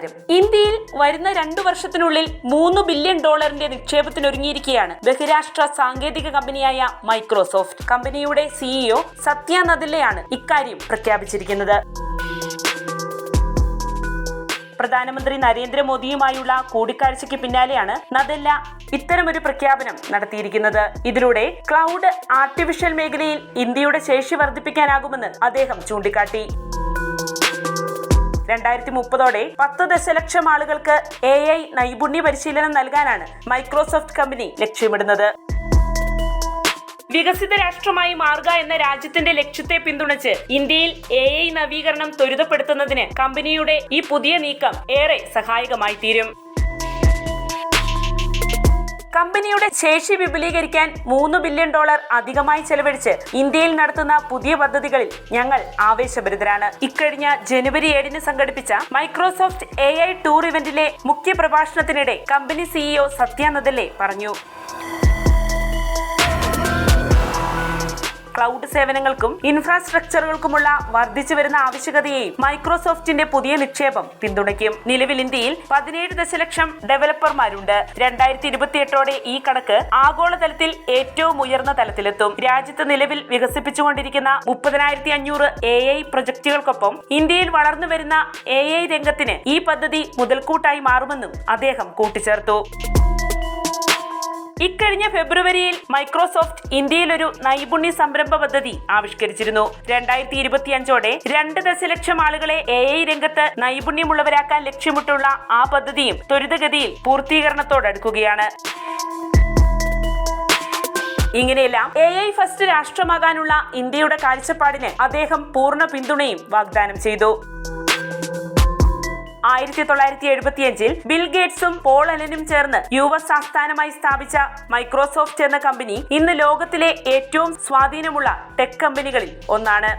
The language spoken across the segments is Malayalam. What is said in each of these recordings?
നമസ്കാരം ഇന്ത്യയിൽ വരുന്ന രണ്ടു വർഷത്തിനുള്ളിൽ മൂന്ന് ബില്യൺ ഡോളറിന്റെ നിക്ഷേപത്തിനൊരുങ്ങിയിരിക്കുകയാണ് ബഹിരാഷ്ട്ര സാങ്കേതിക കമ്പനിയായ മൈക്രോസോഫ്റ്റ് കമ്പനിയുടെ സിഇഒ സത്യ നദല്ലയാണ് ഇക്കാര്യം പ്രഖ്യാപിച്ചിരിക്കുന്നത്. പ്രധാനമന്ത്രി നരേന്ദ്രമോദിയുമായുള്ള കൂടിക്കാഴ്ചയ്ക്ക് പിന്നാലെയാണ് നദല്ല ഇത്തരമൊരു പ്രഖ്യാപനം നടത്തിയിരിക്കുന്നത്. ഇതിലൂടെ ക്ലൗഡ് ആർട്ടിഫിഷ്യൽ മേഖലയിൽ ഇന്ത്യയുടെ ശേഷി വർദ്ധിപ്പിക്കാനാകുമെന്ന് അദ്ദേഹം ചൂണ്ടിക്കാട്ടി. രണ്ടായിരത്തി മുപ്പതോടെ പത്ത് ദശലക്ഷം ആളുകൾക്ക് എ ഐ നൈപുണ്യ പരിശീലനം നൽകാനാണ് മൈക്രോസോഫ്റ്റ് കമ്പനി ലക്ഷ്യമിടുന്നത്. വികസിത രാഷ്ട്രമായി മാറുക എന്ന രാജ്യത്തിന്റെ ലക്ഷ്യത്തെ പിന്തുണച്ച് ഇന്ത്യയിൽ എ ഐ നവീകരണം ത്വരിതപ്പെടുത്തുന്നതിന് കമ്പനിയുടെ ഈ പുതിയ നീക്കം ഏറെ സഹായകമായി തീരും കമ്പനിയുടെ ശേഷി വിപുലീകരിക്കാൻ മൂന്ന് ബില്യൺ ഡോളർ അധികമായി ചെലവഴിച്ച് ഇന്ത്യയിൽ നടത്തുന്ന പുതിയ പദ്ധതികളിൽ ഞങ്ങൾ ആവേശഭരിതരാണ്. ഇക്കഴിഞ്ഞ ജനുവരി ഏഴിന് സംഘടിപ്പിച്ച മൈക്രോസോഫ്റ്റ് എ ഐ ടൂർ ഇവന്റിലെ മുഖ്യ പ്രഭാഷണത്തിനിടെ കമ്പനി സിഇഒ സത്യാനദല്ലേ പറഞ്ഞു. ക്ലൗഡ് സേവനങ്ങൾക്കും ഇൻഫ്രാസ്ട്രക്ചറുകൾക്കുമുള്ള വർദ്ധിച്ചു വരുന്ന ആവശ്യകതയെയും മൈക്രോസോഫ്റ്റിന്റെ പുതിയ നിക്ഷേപം പിന്തുണയ്ക്കും. നിലവിൽ ഇന്ത്യയിൽ പതിനേഴ് ദശലക്ഷം ഡെവലപ്പർമാരുണ്ട്. രണ്ടായിരത്തി ഇരുപത്തിയെട്ടോടെ ഈ കണക്ക് ആഗോളതലത്തിൽ ഏറ്റവും ഉയർന്ന തലത്തിലെത്തും. രാജ്യത്ത് നിലവിൽ വികസിപ്പിച്ചുകൊണ്ടിരിക്കുന്ന മുപ്പതിനായിരത്തി അഞ്ഞൂറ് എ ഐ പ്രൊജക്ടുകൾക്കൊപ്പം ഇന്ത്യയിൽ വളർന്നു വരുന്ന എ ഐ രംഗത്തിന് ഈ പദ്ധതി മുതൽക്കൂട്ടായി മാറുമെന്നും അദ്ദേഹം കൂട്ടിച്ചേർത്തു. ഇക്കഴിഞ്ഞ ഫെബ്രുവരിയിൽ മൈക്രോസോഫ്റ്റ് ഇന്ത്യയിൽ ഒരു നൈപുണ്യ സംരംഭ പദ്ധതി ആവിഷ്കരിച്ചിരുന്നു. രണ്ടായിരത്തി ഇരുപത്തിയഞ്ചോടെ രണ്ട് ദശലക്ഷം ആളുകളെ എ ഐ രംഗത്ത് നൈപുണ്യമുള്ളവരാക്കാൻ ലക്ഷ്യമിട്ടുള്ള ആ പദ്ധതിയും ത്വരിതഗതിയിൽ പൂർത്തീകരണത്തോടടുക്കുകയാണ്. ഇങ്ങനെയെല്ലാം എ ഐ ഫസ്റ്റ് രാഷ്ട്രമാകാനുള്ള ഇന്ത്യയുടെ കാഴ്ചപ്പാടിന് അദ്ദേഹം പൂർണ പിന്തുണയും വാഗ്ദാനം ചെയ്തു. ആയിരത്തി തൊള്ളായിരത്തി എഴുപത്തിയഞ്ചിൽ ബിൽ ഗേറ്റ്സും പോൾ അലനും ചേർന്ന് യു എസ് ആസ്ഥാനമായി സ്ഥാപിച്ച മൈക്രോസോഫ്റ്റ് എന്ന കമ്പനി ഇന്ന് ലോകത്തിലെ ഏറ്റവും സ്വാധീനമുള്ള ടെക് കമ്പനികളിൽ ഒന്നാണ്.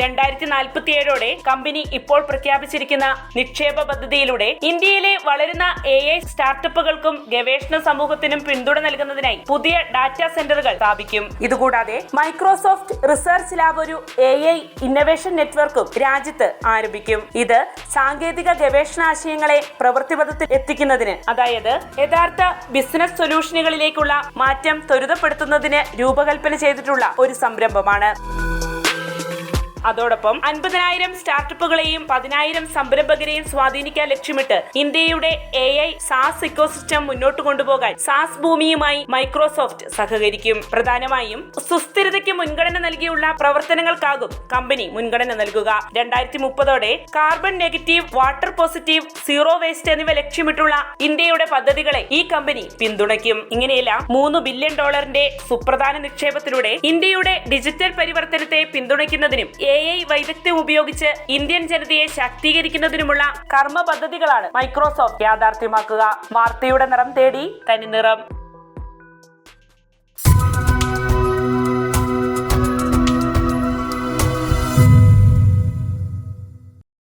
രണ്ടായിരത്തി നാൽപ്പത്തി ഏഴോടെ കമ്പനി ഇപ്പോൾ പ്രഖ്യാപിച്ചിരിക്കുന്ന നിക്ഷേപ പദ്ധതിയിലൂടെ ഇന്ത്യയിലെ വളരുന്ന എ ഐ സ്റ്റാർട്ടപ്പുകൾക്കും ഗവേഷണ സമൂഹത്തിനും പിന്തുണ നൽകുന്നതിനായി പുതിയ ഡാറ്റാ സെന്ററുകൾ സ്ഥാപിക്കും. ഇതുകൂടാതെ മൈക്രോസോഫ്റ്റ് റിസർച്ച് ലാബ് ഒരു എ ഐ ഇന്നവേഷൻ നെറ്റ്വർക്കും രാജ്യത്ത് ആരംഭിക്കും. ഇത് സാങ്കേതിക ഗവേഷണ ആശയങ്ങളെ പ്രവൃത്തിപഥത്തിൽ എത്തിക്കുന്നതിന് അതായത് യഥാർത്ഥ ബിസിനസ് സൊല്യൂഷനുകളിലേക്കുള്ള മാറ്റം ത്വരിതപ്പെടുത്തുന്നതിന് രൂപകൽപ്പന ചെയ്തിട്ടുള്ള ഒരു സംരംഭമാണ്. അതോടൊപ്പം അൻപതിനായിരം സ്റ്റാർട്ടപ്പുകളെയും പതിനായിരം സംരംഭകരെയും സ്വാധീനിക്കാൻ ലക്ഷ്യമിട്ട് ഇന്ത്യയുടെ എ ഐ സാസ് ഇക്കോസിസ്റ്റം മുന്നോട്ട് കൊണ്ടുപോകാൻ സാസ് ഭൂമിയുമായി മൈക്രോസോഫ്റ്റ് സഹകരിക്കും. പ്രധാനമായും സുസ്ഥിരതയ്ക്ക് മുൻഗണന നൽകിയുള്ള പ്രവർത്തനങ്ങൾക്കാകും കമ്പനി മുൻഗണന നൽകുക. രണ്ടായിരത്തി മുപ്പതോടെ carbon negative water positive zero waste എന്നിവ ലക്ഷ്യമിട്ടുള്ള ഇന്ത്യയുടെ പദ്ധതികളെ ഈ കമ്പനി പിന്തുണയ്ക്കും. ഇങ്ങനെയെല്ലാം മൂന്ന് ബില്യൺ ഡോളറിന്റെ സുപ്രധാന നിക്ഷേപത്തിലൂടെ ഇന്ത്യയുടെ ഡിജിറ്റൽ പരിവർത്തനത്തെ പിന്തുണയ്ക്കുന്നതിനും ഐ വൈദഗ്ധ്യം ഉപയോഗിച്ച് ഇന്ത്യൻ ജനതയെ ശാക്തീകരിക്കുന്നതിനുമുള്ള കർമ്മ പദ്ധതികളാണ് മൈക്രോസോഫ്റ്റ് യാഥാർത്ഥ്യമാക്കുക. വാർത്തയുടെ നിറം തേടി തനി നിറം.